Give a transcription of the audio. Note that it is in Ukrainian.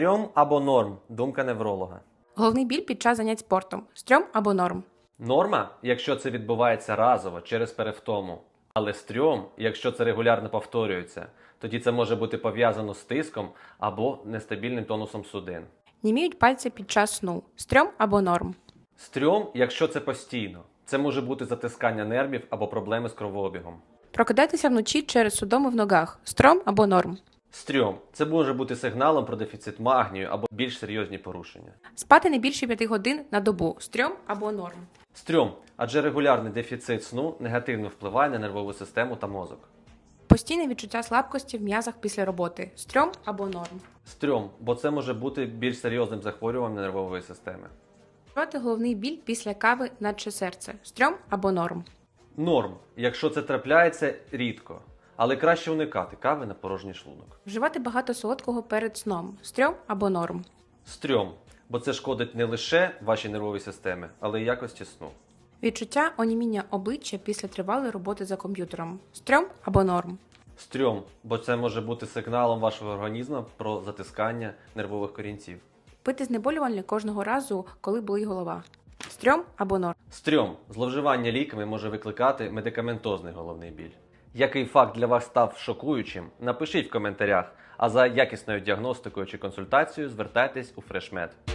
Стрьом або норм, думка невролога. Головний біль під час занять спортом. Стрьом або норм. Норма, якщо це відбувається разово через перевтому. Але стрьом, якщо це регулярно повторюється, тоді це може бути пов'язано з тиском або нестабільним тонусом судин. Німіють пальці під час сну. Стрьом або норм. Стрьом, якщо це постійно, це може бути затискання нервів або проблеми з кровообігом. Прокидатися вночі через судоми в ногах. Стрьом або норм. Стрьом це може бути сигналом про дефіцит магнію або більш серйозні порушення. Спати не більше 5 годин на добу. Стрьом або норм. Стрьом, адже регулярний дефіцит сну негативно впливає на нервову систему та мозок. Постійне відчуття слабкості в м'язах після роботи. Стрьом або норм. Стрьом, бо це може бути більш серйозним захворюванням нервової системи. Відчувати головний біль після кави, наче серце. Стрьом або норм. Норм, якщо це трапляється рідко, але краще уникати кави на порожній шлунок. Вживати багато солодкого перед сном. Стрьом або норм. Стрьом, бо це шкодить не лише вашій нервовій системі, але й якості сну. Відчуття оніміння обличчя після тривалої роботи за комп'ютером. Стрьом або норм. Стрьом, бо це може бути сигналом вашого організму про затискання нервових корінців. Пити знеболювальне кожного разу, коли болить голова. Стрьом або норм. Стрьом, зловживання ліками може викликати медикаментозний головний біль. Який факт для вас став шокуючим? Напишіть в коментарях. А за якісною діагностикою чи консультацією звертайтесь у Фрешмед.